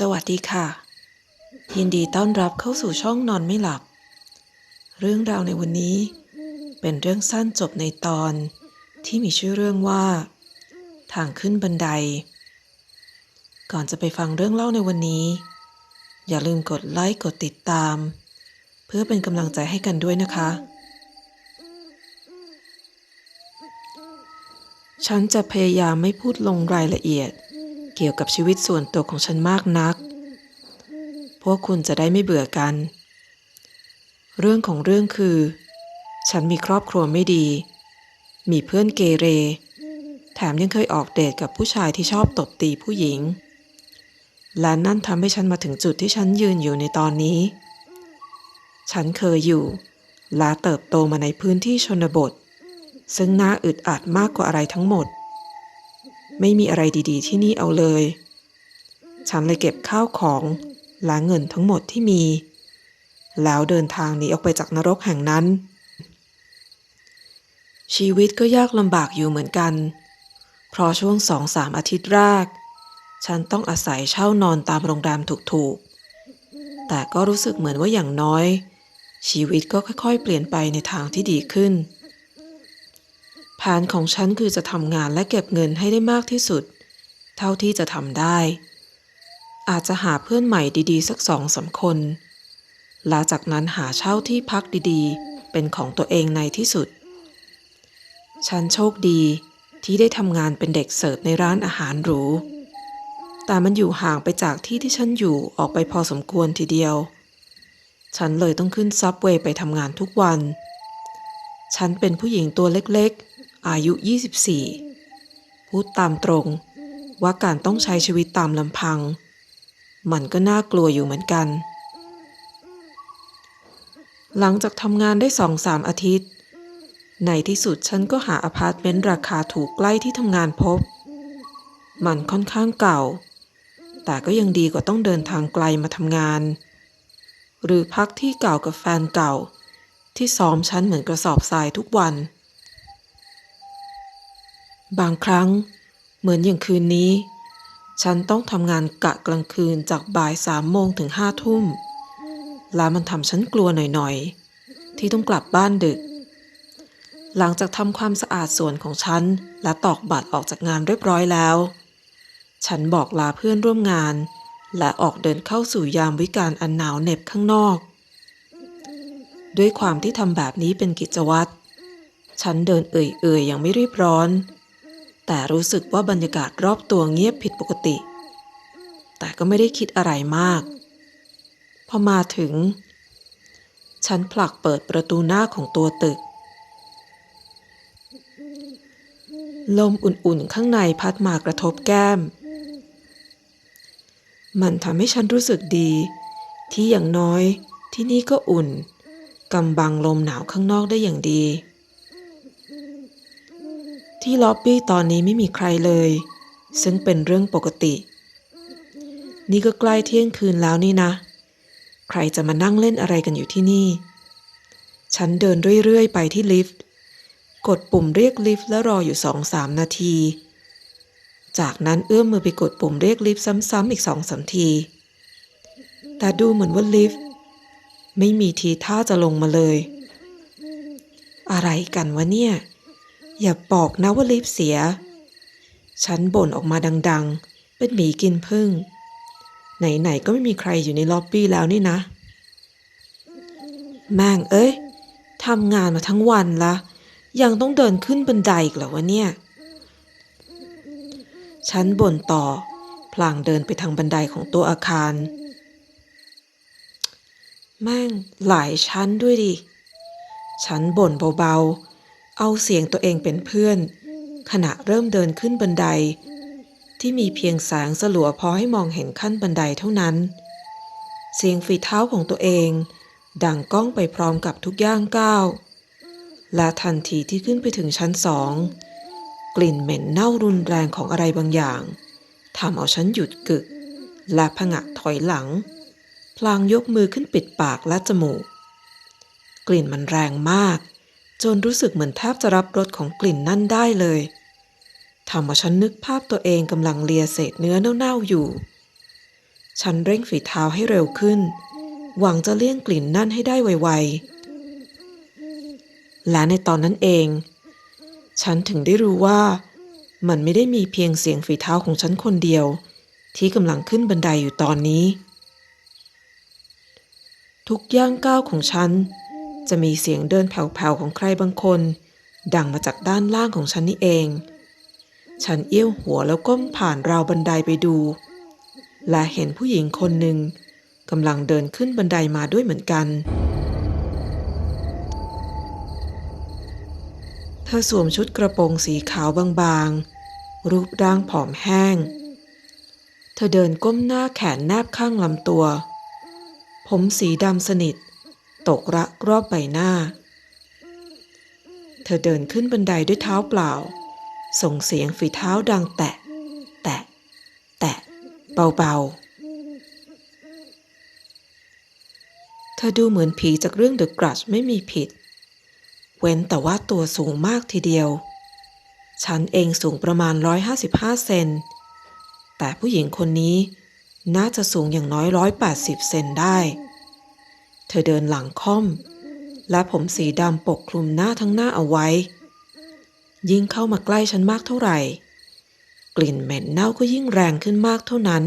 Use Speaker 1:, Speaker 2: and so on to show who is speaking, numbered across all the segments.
Speaker 1: สวัสดีค่ะ ยินดีต้อนรับเข้าสู่ช่องนอนไม่หลับ เรื่องราวในวันนี้ เป็นเรื่องสั้นจบในตอนที่มีชื่อเรื่องว่า ทางขึ้นบันได ก่อนจะไปฟังเรื่องเล่าในวันนี้ อย่าลืมกดไลค์กดติดตาม เพื่อเป็นกำลังใจให้กันด้วยนะคะ ฉันจะพยายามไม่พูดลงรายละเอียด เกี่ยวกับชีวิตส่วนตัวของฉันมากนัก พวกคุณจะได้ไม่เบื่อกัน เรื่องของเรื่องคือ ฉันมีครอบครัวไม่ดี มีเพื่อนเกเร แถมยังเคยออกเดทกับผู้ชายที่ชอบตบตีผู้หญิง และนั่นทำให้ฉันมาถึงจุดที่ฉันยืนอยู่ในตอนนี้ ฉันเคยอยู่ และเติบโตมาในพื้นที่ชนบท ซึ่งน่าอึดอัดมากกว่าอะไรทั้งหมด ไม่มีอะไรดีๆ ที่นี่เอาเลย ฉันเลยเก็บข้าวของและเงินทั้งหมดที่มี แล้วเดินทางหนีออกไปจากนรกแห่งนั้น ชีวิตก็ยากลำบากอยู่เหมือนกัน เพราะช่วงสองสามอาทิตย์แรก ฉันต้องอาศัยเช่านอนตามโรงแรมถูกๆ แต่ก็รู้สึกเหมือนว่าอย่างน้อย ชีวิตก็ค่อยๆ เปลี่ยนไปในทางที่ดีขึ้น แผนของฉันคือจะทำงานและเก็บเงินให้ได้มากที่สุด เท่าที่จะทำได้ อาจจะหาเพื่อนใหม่ดีๆ สักสองสามคนและจากนั้นหาเช่าที่พักดีๆ เป็นของตัวเองในที่สุด ฉันโชคดีที่ได้ทำงานเป็นเด็กเสิร์ฟในร้านอาหารหรู แต่มันอยู่ห่างไปจากที่ที่ฉันอยู่ออกไปพอสมควรทีเดียว ฉันเลยต้องขึ้นซับเวย์ไปทำงานทุกวัน ฉันเป็นผู้หญิงตัวเล็กๆ อายุ 24 พูดตามตรงว่าการต้องใช้ชีวิตตามลำพัง มันก็น่ากลัวอยู่เหมือนกัน หลังจากทำงานได้สองสามอาทิตย์ ในที่สุดฉันก็หาอพาร์ตเมนต์ราคาถูกใกล้ที่ทำงานพบ มันค่อนข้างเก่า แต่ก็ยังดีกว่าต้องเดินทางไกลมาทำงาน หรือพักที่เก่ากับแฟนเก่า ที่ซ้อมฉันเหมือนกระสอบทรายทุกวัน บางครั้ง เหมือนอย่างคืนนี้ ฉันต้องทำงานกะกลางคืนจากบ่ายสามโมงถึงห้าทุ่ม และมันทำฉันกลัวหน่อยๆ ที่ต้องกลับบ้านดึก หลังจากทำความสะอาดส่วนของฉัน และตอกบัตรออกจากงานเรียบร้อยแล้ว ฉันบอกลาเพื่อนร่วมงาน และออกเดินเข้าสู่ยามวิกาลอันหนาวเหน็บข้างนอก ด้วยความที่ทำแบบนี้เป็นกิจวัตรฉันเดินเอื่อยๆอย่างไม่รีบร้อน แต่รู้สึกว่าบรรยากาศรอบตัวเงียบผิดปกติ แต่ก็ไม่ได้คิดอะไรมาก พอมาถึง ฉันผลักเปิดประตูหน้าของตัวตึก ลมอุ่นๆข้างในพัดมากระทบแก้ม มันทำให้ฉันรู้สึกดี ที่อย่างน้อยที่นี่ก็อุ่นกำบังลมหนาวข้างนอกได้อย่างดี ที่ล็อบบี้ตอนนี้ไม่มีใครเลย ซึ่งเป็นเรื่องปกติ นี่ก็ใกล้เที่ยงคืนแล้วนี่นะ ใครจะมานั่งเล่นอะไรกันอยู่ที่นี่ ฉันเดินเรื่อยๆ ไปที่ลิฟต์ กดปุ่มเรียกลิฟต์แล้วรออยู่สองสามนาที จากนั้นเอื้อมมือไปกดปุ่มเรียกลิฟต์ซ้ำๆอีกสองสามที แต่ดูเหมือนว่าลิฟต์ไม่มีทีท่าจะลงมาเลย อะไรกันวะเนี่ย อย่าบอกนะว่าลิฟต์เสีย ฉันบ่นออกมาดังๆ เป็นหมีกินพึ่ง ไหนๆก็ไม่มีใครอยู่ในล็อบบี้แล้วนี่นะ แม่งเอ้ยทำงานมาทั้งวันละ ยังต้องเดินขึ้นบันไดอีกเหรอวะเนี่ย ฉันบ่นต่อ พลางเดินไปทางบันไดของตัวอาคาร แม่งหลายชั้นด้วยดิ ฉันบ่นเบาๆ เอาเสียงตัวเองเป็นเพื่อน ขณะเริ่มเดินขึ้นบันได ที่มีเพียงแสงสลัวพอให้มองเห็นขั้นบันไดเท่านั้น เสียงฝีเท้าของตัวเอง ดังก้องไปพร้อมกับทุกย่างก้าวและทันทีที่ขึ้นไปถึงชั้นสอง กลิ่นเหม็นเน่ารุนแรงของอะไรบางอย่างทำเอาฉันหยุดกึก และผงะถอยหลัง พลางยกมือขึ้นปิดปากและจมูก กลิ่นมันแรงมาก จนรู้สึกเหมือนแทบจะรับรสของกลิ่นนั่นได้เลยทำเอาฉันนึกภาพตัวเองกำลังเลียเศษเนื้อเน่าๆอยู่ ฉันเร่งฝีเท้าให้เร็วขึ้น หวังจะเลี่ยงกลิ่นนั่นให้ได้ไวๆ และในตอนนั้นเอง ฉันถึงได้รู้ว่า มันไม่ได้มีเพียงเสียงฝีเท้าของฉันคนเดียว ที่กำลังขึ้นบันไดอยู่ตอนนี้ ทุกย่างก้าวของฉัน จะมีเสียงเดินแผ่วๆของใครบางคน ดังมาจากด้านล่างของฉันนี่เอง ฉันเอี้ยวหัวแล้วก้มผ่านราวบันไดไปดู และเห็นผู้หญิงคนหนึ่งกำลังเดินขึ้นบันไดมาด้วยเหมือนกัน เธอสวมชุดกระโปรงสีขาวบางๆ รูปร่างผอมแห้ง เธอเดินก้มหน้าแขนแนบข้างลำตัว ผมสีดำสนิท ตกระรอบใบหน้า เธอเดินขึ้นบันไดด้วยเท้าเปล่า ส่งเสียงฝีเท้าดังแตะ แตะ แตะ เบาๆ เธอดูเหมือนผีจากเรื่อง The Grudge ไม่มีผิด เว้นแต่ว่าตัวสูงมากทีเดียว ฉันเองสูงประมาณ 155 เซน แต่ผู้หญิงคนนี้น่าจะสูงอย่างน้อย 180 เซนได้ เธอเดินหลังค่อม และผมสีดำปกคลุมหน้าทั้งหน้าเอาไว้ ยิ่งเข้ามาใกล้ฉันมากเท่าไหร่ กลิ่นเหม็นเน่าก็ยิ่งแรงขึ้นมากเท่านั้น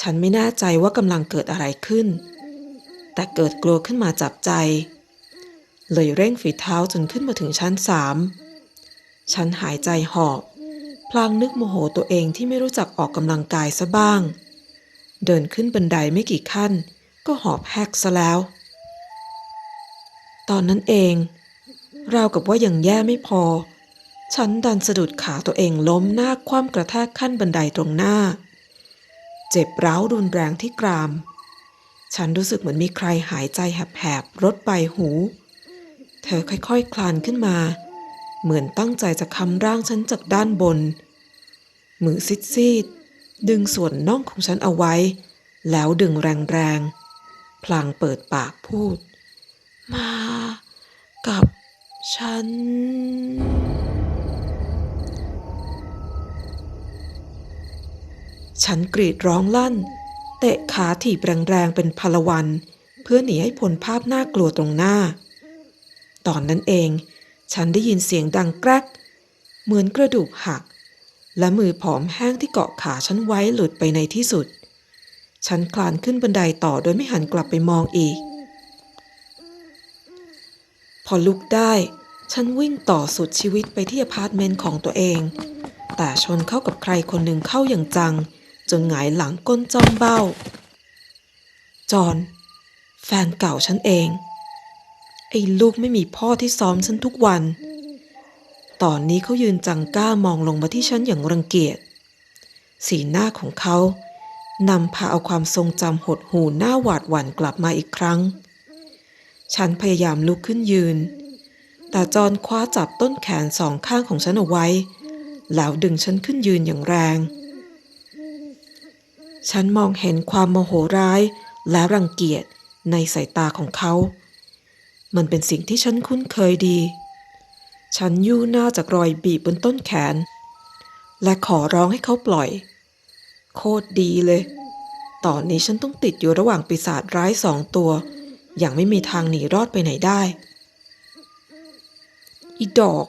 Speaker 1: ฉันไม่แน่ใจว่ากำลังเกิดอะไรขึ้น แต่เกิดกลัวขึ้นมาจับใจ เลยเร่งฝีเท้าจนขึ้นมาถึงชั้นสามฉันหายใจหอบ พลางนึกโมโหตัวเองที่ไม่รู้จักออกกำลังกายซะบ้าง เดินขึ้นบันไดไม่กี่ขั้น ก็หอบแหกซะแล้ว ตอนนั้นเอง ราวกับว่ายังแย่ไม่พอ ฉันดันสะดุดขาตัวเองล้มหน้าคว่ำกระแทกขั้นบันไดตรงหน้า เจ็บร้าวรุนแรงที่กราม ฉันรู้สึกเหมือนมีใครหายใจแหบๆรดไปหู เธอค่อยๆคคลานขึ้นมา เหมือนตั้งใจจะคำร่างฉันจากด้านบน มือซีดๆดึงส่วนน่องของฉันเอาไว้ แล้วดึงแรงๆ พลางเปิดปากพูด มากับฉัน ฉันกรีดร้องลั่น เตะขาถีบแรงๆเป็นพลวัน เพื่อหนีให้พ้นภาพน่ากลัวตรงหน้า ตอนนั้นเอง ฉันได้ยินเสียงดังแกรก เหมือนกระดูกหัก และมือผอมแห้งที่เกาะขาฉันไว้หลุดไปในที่สุด ฉันคลานขึ้นบันไดต่อโดยไม่หันกลับไปมองอีก พอลุกได้ ฉันวิ่งต่อสุดชีวิตไปที่อพาร์ตเมนต์ของตัวเอง แต่ชนเข้ากับใครคนหนึ่งเข้าอย่างจัง จนหงายหลังก้นจ้องเบ้า จอน แฟนเก่าฉันเอง ไอ้ลูกไม่มีพ่อที่ซ้อมฉันทุกวัน ตอนนี้เขายืนจังก้ามองลงมาที่ฉันอย่างรังเกียจ สีหน้าของเขา นำพาเอาความทรงจำหดหูหน้าหวาดหวั่นกลับมาอีกครั้ง ฉันพยายามลุกขึ้นยืน แต่จอนคว้าจับต้นแขนสองข้างของฉันเอาไว้ แล้วดึงฉันขึ้นยืนอย่างแรง ฉันมองเห็นความโมโหร้ายและรังเกียจในสายตาของเขา มันเป็นสิ่งที่ฉันคุ้นเคยดี ฉันยู่หน้าจากรอยบีบบนต้นแขน และขอร้องให้เขาปล่อย โคตรดีเลย ตอนนี้ฉันต้องติดอยู่ระหว่างปีศาจร้ายสองตัว อย่างไม่มีทางหนีรอดไปไหนได้ อีดอก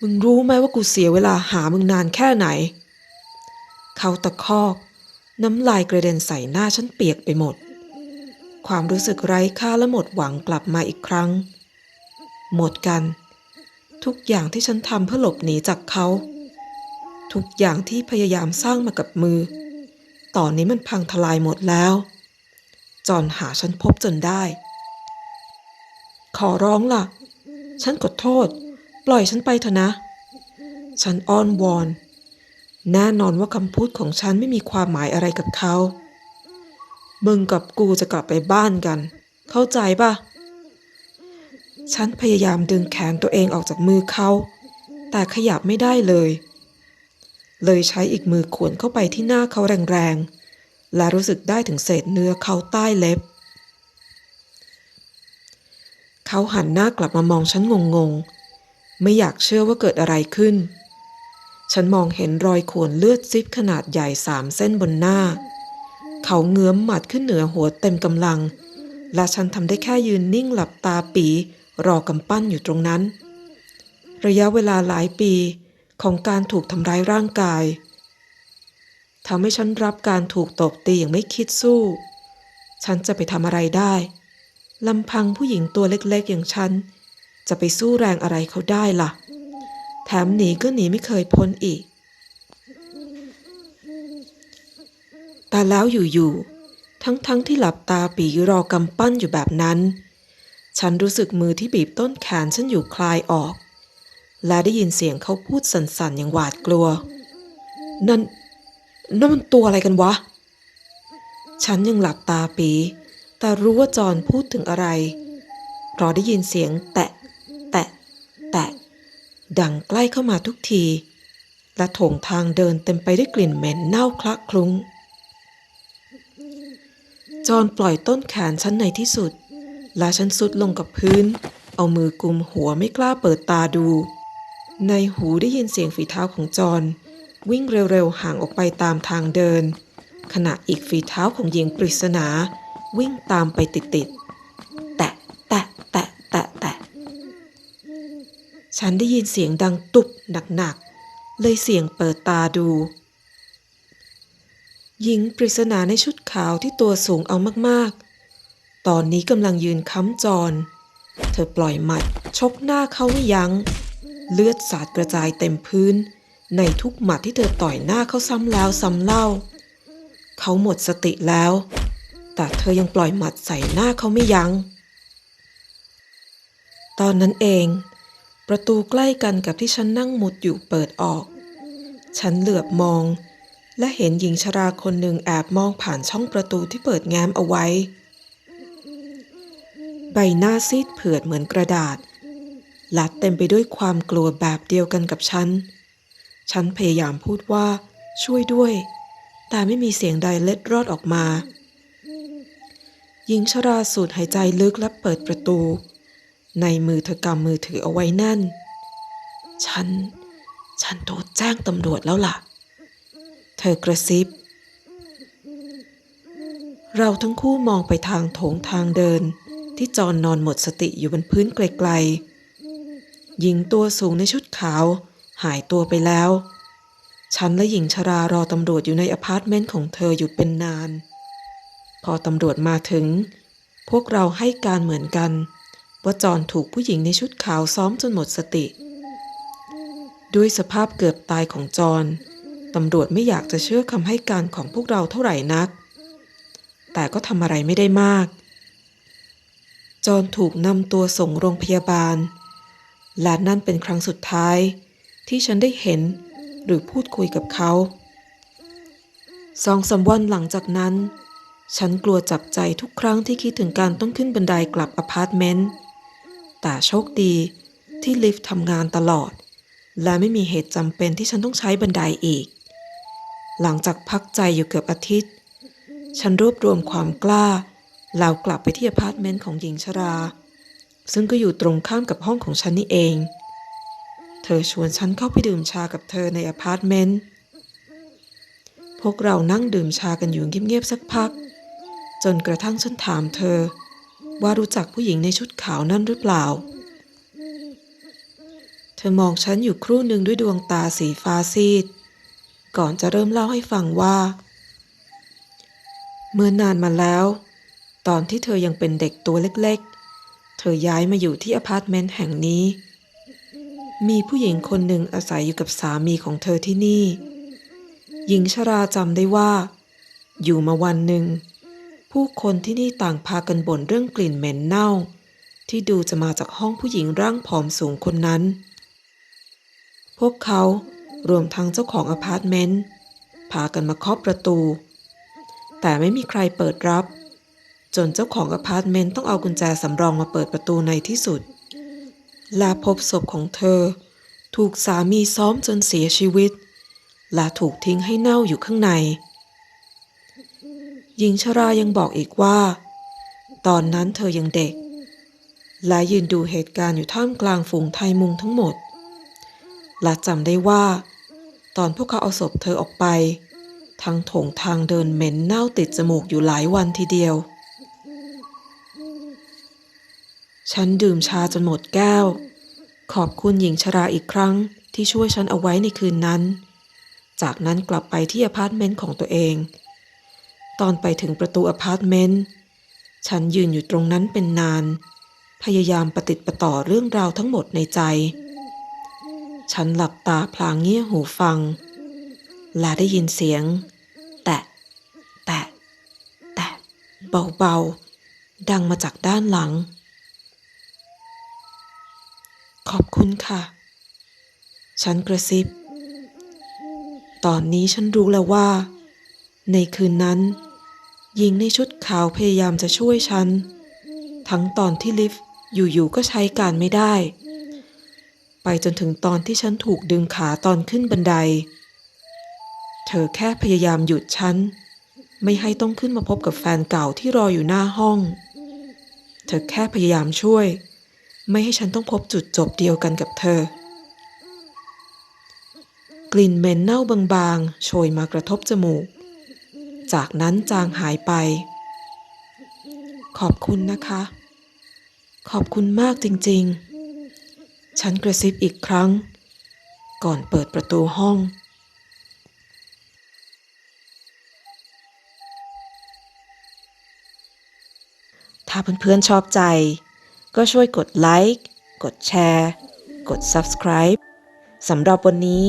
Speaker 1: มึงรู้ไหมว่ากูเสียเวลาหามึงนานแค่ไหน เขาตะคอก น้ำลายกระเด็นใส่หน้าฉันเปียกไปหมด ความรู้สึกไร้ค่าและหมดหวังกลับมาอีกครั้ง หมดกัน ทุกอย่างที่ฉันทำเพื่อหลบหนีจากเขา ทุกอย่างที่พยายามสร้างมากับมือ ตอนนี้มันพังทลายหมดแล้ว จอนหาฉันพบจนได้ ขอร้องล่ะ ฉันขอโทษ ปล่อยฉันไปเถอะนะ ฉันอ้อนวอน แน่นอนว่าคำพูดของฉันไม่มีความหมายอะไรกับเขา มึงกับกูจะกลับไปบ้านกัน เข้าใจปะฉันพยายามดึงแขนตัวเองออกจากมือเขา แต่ขยับไม่ได้เลย เลยใช้อีกมือขวนเข้าไปที่หน้าเขาแรงๆ และรู้สึกได้ถึงเศษเนื้อเขาใต้เล็บ เขาหันหน้ากลับมามองฉันงงๆ ไม่อยากเชื่อว่าเกิดอะไรขึ้น ฉันมองเห็นรอยข่วนเลือดซิบขนาดใหญ่สามเส้นบนหน้า เขาเงื้อมหมัดขึ้นเหนือหัวเต็มกำลัง และฉันทำได้แค่ยืนนิ่งหลับตาปีรอกำปั้นอยู่ตรงนั้น ระยะเวลาหลายปี ของการถูกทำร้ายร่างกายทำให้ฉันรับการถูกตบตีอย่างไม่คิดสู้ ฉันจะไปทำอะไรได้ลำพังผู้หญิงตัวเล็กๆ อย่างฉัน จะไปสู้แรงอะไรเขาได้ล่ะ แถมหนีก็หนีไม่เคยพ้นอีก แต่แล้วอยู่ๆ ทั้งๆทที่หลับตาปีรอกำปั้นอยู่แบบนั้น ฉันรู้สึกมือที่บีบต้นแขนฉันอยู่คลายออก และได้ยินเสียงเขาพูดสั่นๆอย่างหวาดกลัว นั่น นั่นมันตัวอะไรกันวะ ฉันยังหลับตาปี แต่รู้ว่าจอนพูดถึงอะไรเพราะได้ยินเสียงแตะ แตะ แตะ ดังใกล้เข้ามาทุกที และโถงทางเดินเต็มไปด้วยกลิ่นเหม็นเน่าคละคลุ้ง จอนปล่อยต้นแขนฉันในที่สุด และฉันสุดลงกับพื้นเอามือกุมหัวไม่กล้าเปิดตาดู ในหูได้ยินเสียงฝีเท้าของจอนวิ่งเร็วๆห่างออกไปตามทางเดิน ขณะอีกฝีเท้าของหญิงปริศนา วิ่งตามไปติดๆ แตะแตะแตะแตะแตะฉันได้ยินเสียงดังตุบหนักๆ เลยเสียงเปิดตาดู หญิงปริศนาในชุดขาวที่ตัวสูงเอามากๆ ตอนนี้กำลังยืนค้ำจร เธอปล่อยหมัดชกหน้าเขาไม่ยัง้ง เลือดสาดกระจายเต็มพื้น ในทุกหมัดที่เธอต่อยหน้าเขาซ้ำแล้วซ้ำเล่า เขาหมดสติแล้ว แต่เธอยังปล่อยหมัดใส่หน้าเขาไม่ยัง้ง ตอนนั้นเอง ประตูใกล้กันกับที่ฉันนั่งมุดอยู่เปิดออก ฉันเหลือบมอง และเห็นหญิงชราคนหนึ่งแอบมองผ่านช่องประตูที่เปิดแง้มเอาไว้ ใบหน้าซีดเผือดเหมือนกระดาษ และเต็มไปด้วยความกลัวแบบเดียวกันกับฉัน ฉันพยายามพูดว่าช่วยด้วย แต่ไม่มีเสียงใดเล็ดรอดออกมา หญิงชราสูดหายใจลึกและเปิดประตู ในมือเธอกำมือถือเอาไว้แน่น ฉัน ฉันโทรแจ้งตำรวจแล้วล่ะ เธอกระซิบ เราทั้งคู่มองไปทางโถงทางเดิน ที่จอนนอนหมดสติอยู่บนพื้นไกลๆ หญิงตัวสูงในชุดขาว หายตัวไปแล้ว ฉันและหญิงชรารอตำรวจอยู่ในอพาร์ตเมนต์ของเธออยู่เป็นนาน พอตำรวจมาถึง พวกเราให้การเหมือนกัน ว่าจอนถูกผู้หญิงในชุดขาวซ้อมจนหมดสติ ด้วยสภาพเกือบตายของจอนตำรวจไม่อยากจะเชื่อคำให้การของพวกเราเท่าไหร่นัก แต่ก็ทำอะไรไม่ได้มาก จอนถูกนำตัวส่งโรงพยาบาล และนั่นเป็นครั้งสุดท้าย ที่ฉันได้เห็นหรือพูดคุยกับเขาสองสาวันหลังจากนั้น ฉันกลัวจับใจทุกครั้งที่คิดถึงการต้องขึ้นบันไดกลับอพาร์ตเมนต์ แต่โชคดีที่ลิฟต์ทำงานตลอด และไม่มีเหตุจำเป็นที่ฉันต้องใช้บันไดอีก หลังจากพักใจอยู่เกือบอาทิตย์ ฉันรวบรวมความกล้าแล้วกลับไปที่อพาร์ตเมนต์ของหญิงชรา ซึ่งก็อยู่ตรงข้ามกับห้องของฉันนี่เอง เธอชวนฉันเข้าไปดื่มชากับเธอในอพาร์ตเมนต์ พวกเรานั่งดื่มชากันอยู่เงียบๆสักพัก จนกระทั่งฉันถามเธอ ว่ารู้จักผู้หญิงในชุดขาวนั่นหรือเปล่า เธอมองฉันอยู่ครู่หนึ่งด้วยดวงตาสีฟ้าซีด ก่อนจะเริ่มเล่าให้ฟังว่า เมื่อนานมาแล้ว ตอนที่เธอยังเป็นเด็กตัวเล็กๆ เธอย้ายมาอยู่ที่อพาร์ตเมนต์แห่งนี้ มีผู้หญิงคนหนึ่งอาศัยอยู่กับสามีของเธอที่นี่ หญิงชราจำได้ว่า อยู่มาวันหนึ่ง ผู้คนที่นี่ต่างพากันบ่นเรื่องกลิ่นเหม็นเน่า ที่ดูจะมาจากห้องผู้หญิงร่างผอมสูงคนนั้น พวกเขารวมทั้งเจ้าของอพาร์ตเมนต์พากันมาเคาะประตู แต่ไม่มีใครเปิดรับ จนเจ้าของอพาร์ตเมนต์ต้องเอากุญแจสำรองมาเปิดประตูในที่สุด และพบศพของเธอ ถูกสามีซ้อมจนเสียชีวิต และถูกทิ้งให้เน่าอยู่ข้างใน หญิงชรายังบอกอีกว่า ตอนนั้นเธอยังเด็ก และยืนดูเหตุการณ์อยู่ท่ามกลางฝูงไทยมุงทั้งหมด และจำได้ว่า ตอนพวกเขาเอาศพเธอออกไปทั้งโถงทางเดินเหม็นเน่าติดจมูกอยู่หลายวันทีเดียว ฉันดื่มชาจนหมดแก้ว ขอบคุณหญิงชราอีกครั้งที่ช่วยฉันเอาไว้ในคืนนั้น จากนั้นกลับไปที่อพาร์ตเมนต์ของตัวเอง ตอนไปถึงประตูอพาร์ตเมนต์ ฉันยืนอยู่ตรงนั้นเป็นนาน พยายามประติดประต่อเรื่องราวทั้งหมดในใจ ฉันหลับตาพลางเงี่ยหูฟัง และได้ยินเสียง แตะ แตะ แตะ เบาๆ ดังมาจากด้านหลัง ขอบคุณค่ะ ฉันกระซิบ ตอนนี้ฉันรู้แล้วว่า ในคืนนั้น หญิงในชุดขาวพยายามจะช่วยฉัน ทั้งตอนที่ลิฟต์อยู่ๆก็ใช้การไม่ได้ ไปจนถึงตอนที่ฉันถูกดึงขาตอนขึ้นบันได เธอแค่พยายามหยุดฉัน ไม่ให้ต้องขึ้นมาพบกับแฟนเก่าที่รออยู่หน้าห้อง เธอแค่พยายามช่วย ไม่ให้ฉันต้องพบจุดจบเดียวกันกับเธอ กลิ่นเหม็นเน่าบางๆ โชยมากระทบจมูก จากนั้นจางหายไป ขอบคุณนะคะ ขอบคุณมากจริงๆ ฉันกระซิบอีกครั้ง ก่อนเปิดประตูห้องถ้าเพื่อนๆชอบใจ ก็ช่วยกดไลค์ กดแชร์ กด Subscribe สำหรับวันนี้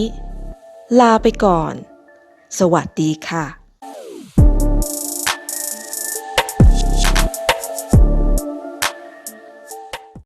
Speaker 1: ลาไปก่อน สวัสดีค่ะ